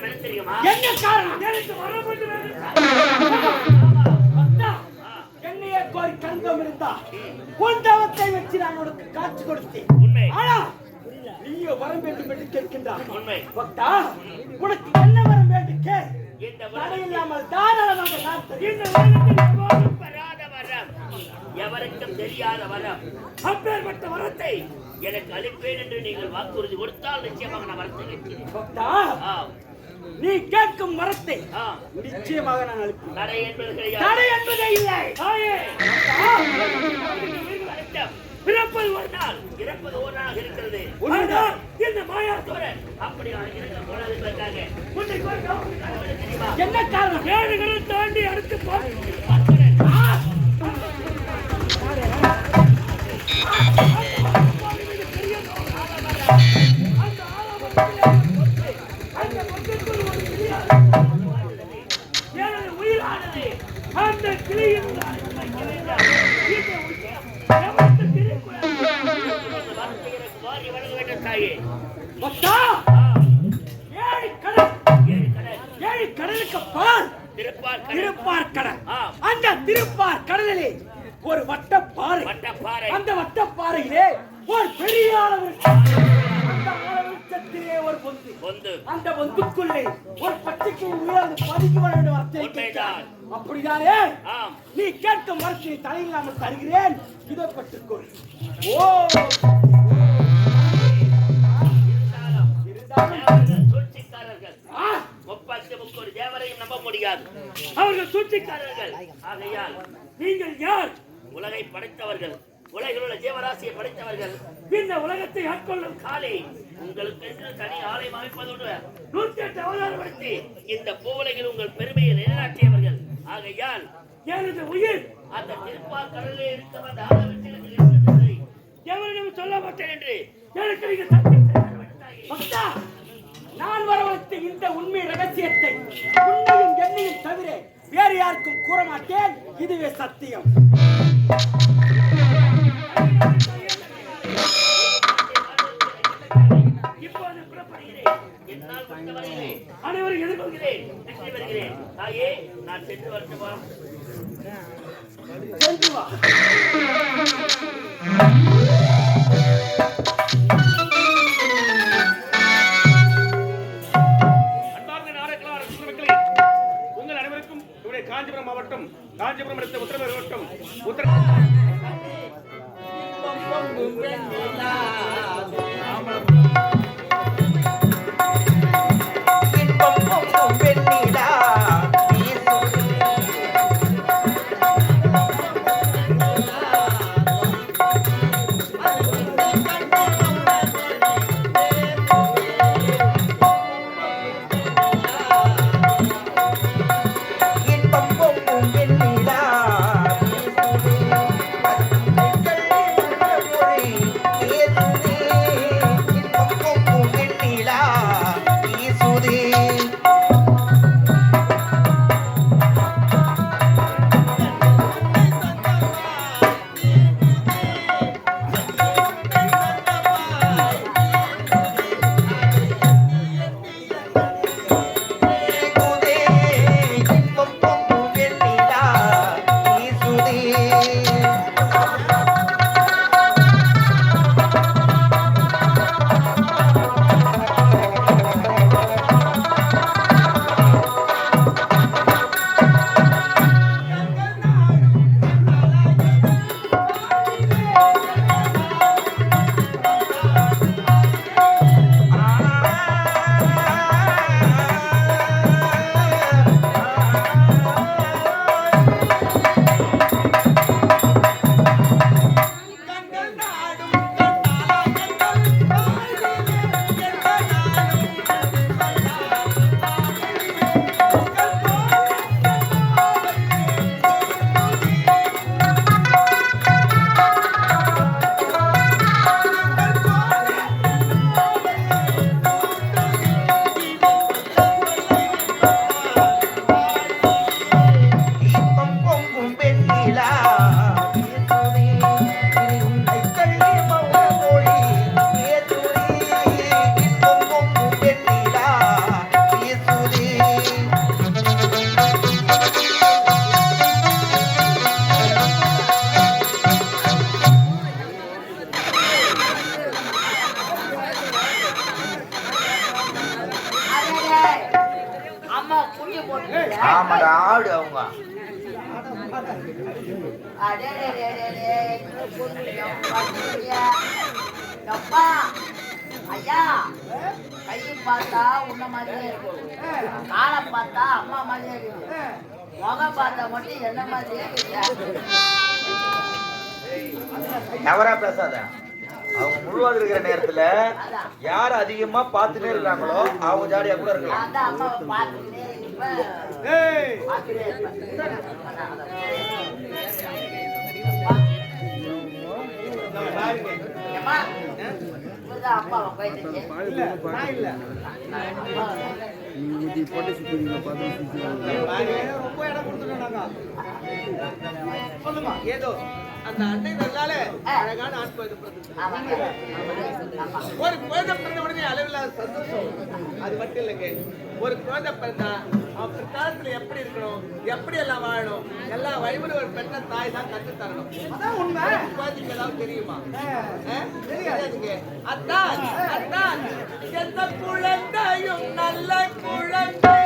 என்ன காரணம்? எனக்கு வர வேண்டும் என்னையே கோரி கண்கம் இருந்தா உன் தவத்தை வச்சு நான் உனக்கு காட்சி கொடுத்தேன். உண்மை. ஆனா நீயோ வரம் வேண்டும் என்று கேட்கின்றார் உண்மை. பக்தா உனக்கு என்ன வரம் வேண்டும் கே? தாராளமாக நான் எவருக்கும் பெறாத வரம். எவருக்கும் தெரியாத வரம். அப்பேற்பட்ட வரத்தை எனக்கு அளிப்பேன் என்று நீங்கள் வாக்குறுதி கொடுத்தால் நிச்சயமாக நான் வரத்தை ஆ, நீ கேட்கும் வரத்தை ஆ, நிச்சயமாக நான் அளிப்பேன் தடை என்பது கிடையாது தடை என்பதே இல்லை. பிறப்பது ஒரு நாள் இறப்பது ஒரு நாள் இருக்கிறது. உண்மைதான். இந்த மாயா சோழன் அப்படி கனவு தெரியுமா என்ன காரணம்? ஏழுகளை தாண்டி அடுத்து பார்க்கிறேன் ஏழு கடலுக்கு பால் திருப்பார் கடல். அந்த திருப்பார் கடலிலே ஒரு வட்டப்பாறை அந்த வட்டப்பாறையிலே ஒரு பெரிய அளவு அந்த ஒரு பொந்து அந்த பொந்துக்குள்ளே ஒரு பச்சைக்கு உயர்ந்து பதுக்கி வர வேண்டும் வார்த்தை உண்மைதான். அப்படிதானே? நீ கேட்கும் வரத்தை தலையில்லாமல் தருகிறேன். இதை பட்டுக்கொள். ஓ! முப்பத்தி முப்பது தேவரையும் நம்ப முடியாது. அவர்கள் சூழ்ச்சிக்காரர்கள். ஆகையால் நீங்கள் யார்? உலகை படைத்தவர்கள். உலகில் உள்ள ஜீவராசியை படைத்தவர்கள். இந்த உலகத்தை ஆட்கொள்ளும் காலை உங்களுக்கு தனி ஆலயம் அமைப்பதோடு நூற்றி எட்டு அவதாரம் படுத்தி இந்த பூவுலகில் உங்கள் பெருமையை நிலைநாட்டியவர்கள். ஆகையால் எனது உயிர் அந்த திருப்பார் கடலில் இருக்க வந்த எவரிடம் சொல்ல மாட்டேன் என்று எனக்கு சத்தியம் பக்தா நான் வரவழைத்த இந்த உண்மை ரகசியத்தை உண்மையும் என்னையும் தவிர வேறு யாருக்கும் கூற மாட்டேன் இதுவே சத்தியம். என்னால் அனைவரும் எதிர்கொள்கிறேன். வெற்றி பெறுகிறேன். தாயே நான் சென்று வரட்டுமா? சென்று வா. அனைவருக்கும் காஞ்சிபுரம் மாவட்டம் காஞ்சிபுரம் அடுத்த உத்தரவு மாவட்டம் உத்தர மாதிரியே காலை பார்த்தா அம்மா மாதிரியே இருக்குது. முகம் பார்த்தா மட்டும் என்ன மாதிரியே இருக்குது எவரா பேசாத. அவங்க முழுவதும் இருக்கிற நேரத்துல யார் அதிகமா பார்த்துட்டே இருக்காங்களோ அவங்க ஜாலியா கூட இருக்கலாம். தான் இருப்பேன் ஏய் பார்த்துட்டே இருப்பேன் சொல்லுமா ஏதோ. அந்த அன்னை நல்லால அழகான ஆண் குழந்தை பிறந்தது. ஒரு குழந்தை பிறந்த உடனே அளவில்லாத சந்தோஷம். அது மட்டும் இல்லைங்க. ஒரு குழந்தை பிறந்தா அவன் பிற்காலத்துல எப்படி இருக்கணும் எப்படி எல்லாம் வாழணும் எல்லா வழிமுறை ஒரு பெற்ற தாய் தான் கத்து தரணும். அதான் உண்மை. குழந்தைக்கு ஏதாவது தெரியுமா? தெரியாதுங்க. அதான் அதான். எந்த குழந்தையும் நல்ல குழந்தை.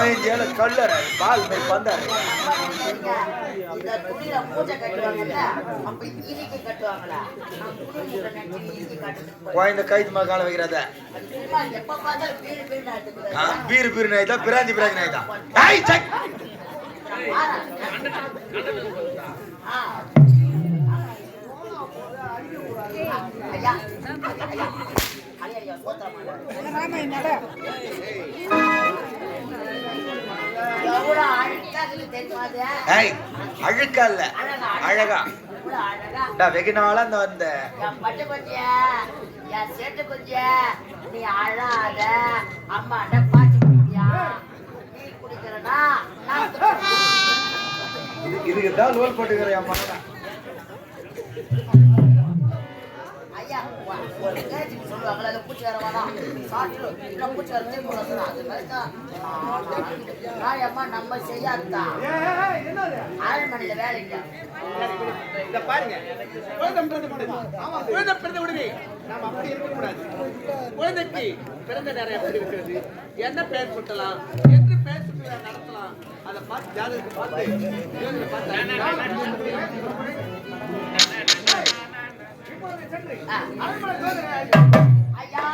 துணி கல்லற பால் இனிக்கு பந்தாரு கோயந்த கைது மேல கால வைக்கிறத? பீர் பீர் எப்ப பார்த்தாலும் பீடு பீடு நாய் தான் பிராந்தி பிராந்தி நாய் தான். ஐயா ஐயா ஐயா ஐயா ஏய் அழுக்கா இல்ல. அழகா வெகு நாளா இந்த வந்த. என் பட்டு குஞ்சிய என் சேட்டு குஞ்சிய நீ அழாத. அம்மாட்ட பாட்டு குடிக்கியா நீ குடிக்கிறனா? நான் இதுக்கு தான் லோல் போட்டுக்கிற என் மகன் பூச்சி பூச்சி அது மாதிரி தான் அம்மா நம்ம செய்யாதுதான் வேலை இல்லை பாருங்க குழந்தை ஆமா குழந்தை பிறந்த உடனே அப்படி இருக்கக்கூடாது குழந்தைக்கு பிறந்த நேரம் எப்படி இருக்கிறது என்ன பெயர் சுட்டலாம் என்று பெயர் சுட்டு நடத்தலாம் அதை பார்த்து ஜாதகத்தை பார்த்து பார்த்து ஐயா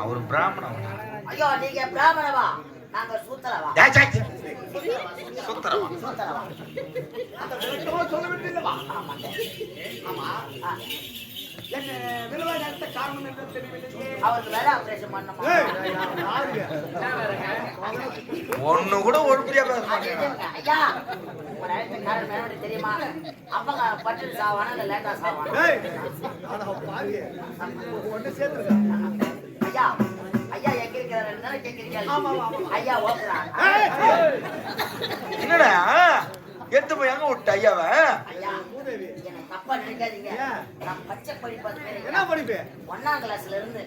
அவர் பிராமணன் ஐயோ நீங்க பிராமணவா? நாங்க சூத்திரவா. சுத்தரவா? சூத்திரவா. சொல்ல வேண்டியதுவா ஆமா. என்ன விலவாக அடுத்த காரணம் என்று தெரியவில்லையே அவருக்கு வேற ஆபரேஷன் பண்ணமா ஒண்ணு கூட ஒழுப்படியா பேச எதுங்க? ஐயா. உங்க காரணம் தெரியுமா? அப்பங்க பட்டு சாவானா இல்ல லேட்டா சாவானா? ஐயா ஐயா எங்க இருக்கிறாரு கேட்கிறீங்க ஐயா என்னடா? எடுத்து போய் எங்க விட்ட ஐயாவ? ஐயா தப்பா நினைக்காதீங்க நான் பச்சை படிப்பு என்ன படிப்பு? ஒன்னாம் கிளாஸ்ல இருந்து.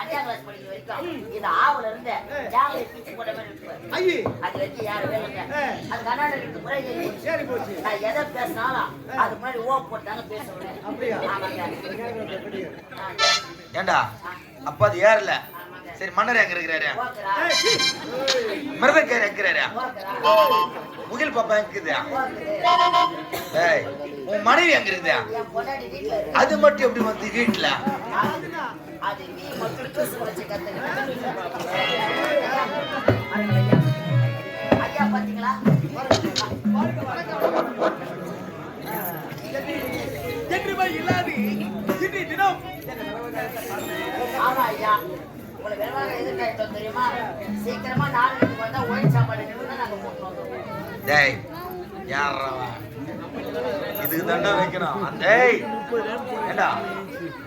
அஞ்சாம் கிளாஸ் படிக்கிற வரைக்கும் இது ஆவுல இருந்து ஜாங்கலை பிச்சு போட்ட மாதிரி இருக்கு. ஐயே. அது வரைக்கும் யாரும் வேலைங்க. அது கண்ணாடி ரெண்டு முறை. சரி போச்சு. நான் எதை பேசினாலும் அதுக்கு முன்னாடி ஓ போட்டாங்க பேசுவேன் அப்படியா? ஏண்டா? அப்பா அது ஏறல. சரி மன்னர் எங்க இருக்கிறாரு? மிருதக்கார் இருக்கிறாரு? முகில் பாப்பா எங்க இருக்குது? உன் மனைவி எங்க இருக்குது? அது மட்டும் எப்படி வந்து வீட்டுல பாத்தீங்களா? இல்லாது தினம். ஐயா. உங்களை வெறுவாக எதிர்காய்த்தோம் தெரியுமா? சீக்கிரமா நாலு மணிக்கு வந்தா ஒயின் சாப்பாடு நின்று நாங்க போட்டு வந்தோம். டேய் யாரவா இதுக்கு தண்டா வைக்கணும். டேய் ஏண்டா?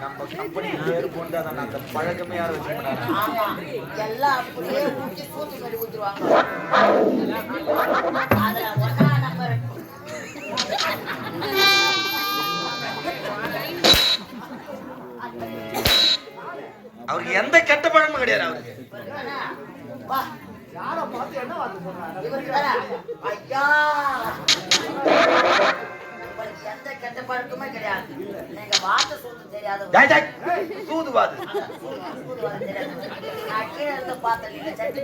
நம்ம கம்பெனி பேர் கொண்டு அதை அந்த பழக்கமே யாரும் ஆமா எல்லாம் அப்படியே ஊற்றி சூத்து மாதிரி ஊத்துருவாங்க அதுல ஒன்னா நம்பர். அவருக்கு எந்த கெட்ட பழமும் கிடையாது அவருக்கு. எந்த கெட்ட பழக்கமே கிடையாது நீங்க வார்த்தை நான் கீழே இருந்து பார்த்தேன் நீங்க சட்டி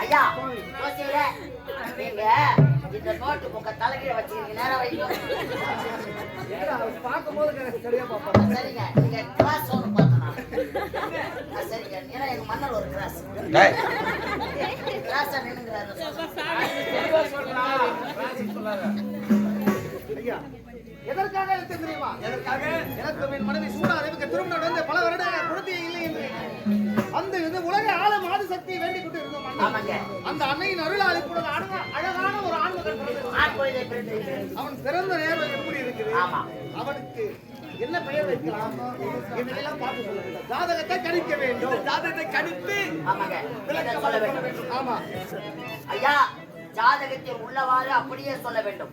ஐயா நீங்க இந்த நோட்டு புக்க தலைகீழ வச்சிருக்கீங்க நேரம் வைக்கும் பார்க்கும்போது எனக்கு சரியா பார்ப்பாங்க சரிங்க. நீங்க கிளாஸ் ஒன்று பார்த்தேன்? சரிங்க. ஏன்னா எங்க மன்னர் ஒரு கிளாஸ் கிளாஸ் நின்னுங்கிறாரு ஐயா எதற்காக எழுத்து தெரியுமா? எதற்காக? எனக்கு என் மனைவி சூடாதேவிக்கு திருமணம் நடந்து பல வருட குழந்தையே இல்லை என்று. அந்த இந்த உலக ஆழ மாது சக்தியை வேண்டிக் கொண்டு இருந்தோம் அண்ணா. ஆமாங்க. அந்த அன்னையின் அருள் அளிப்புடன் அழகா- அழகான ஒரு ஆண்மகன் அவன் பிறந்த நேரம் எப்படி இருக்குது? ஆமா. அவனுக்கு என்ன பெயர் வைக்கலாம்? என்னெல்லாம் பார்த்து சொல்ல வேண்டும் ஜாதகத்தை கணிக்க வேண்டும். ஜாதகத்தை கணித்து ஆமாங்க இதை சொல்ல வேண்டும். ஆமா. ஐயா ஜாதகத்தில் உள்ளவாறு அப்படியே சொல்ல வேண்டும்.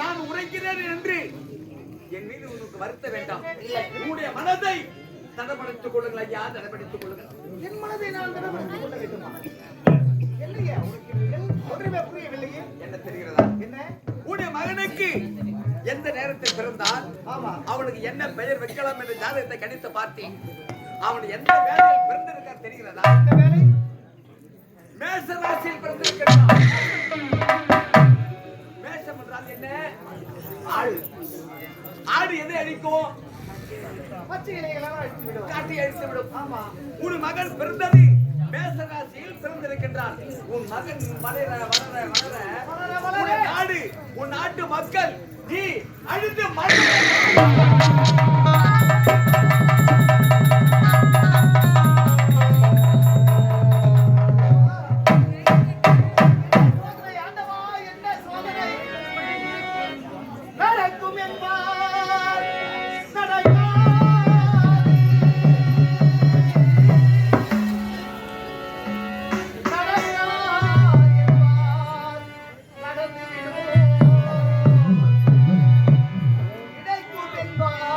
நான் உரைக்கிறேன் என்று என் மீது உனக்கு வருத்த வேண்டாம். உன்னுடைய மனதை தடப்படுத்திக் கொள்ளுங்கள் ஐயா தடப்படுத்திக் கொள்ளுங்கள். என் மனதை நான் திடப்படுத்திக் கொள்ள வேண்டுமா? இல்லையே உனக்கு ஒன்றுமே புரியவில்லையே. என்ன தெரிகிறதா? என்ன? உன்னுடைய மகனுக்கு எந்த நேரத்தில் பிறந்தால் ஆமா. அவனுக்கு என்ன பெயர் வைக்கலாம் என்ற ஜாதகத்தை கணித்து பார்த்தேன். அவன் எந்த வேலையில் பிறந்திருக்கார் தெரிகிறதா? இந்த வேலை? மேச ராசியில் பிறந்திருக்கிறான் மேஷம் என்றால் என்ன? ஆடு. ஆடு எதை அழிக்கும்? பச்சை இலைகளெல்லாம் அழித்து விடுவோம் காட்டி அழித்து விடும். ஆமா. உன் மகன் பிறந்தது மேச ராசியில் பிறந்திருக்கின்றான் உன் மகன் வளர வளர வளர வளர, நாடு உன் நாட்டு மக்கள் நீ அழிந்து மழை Bye.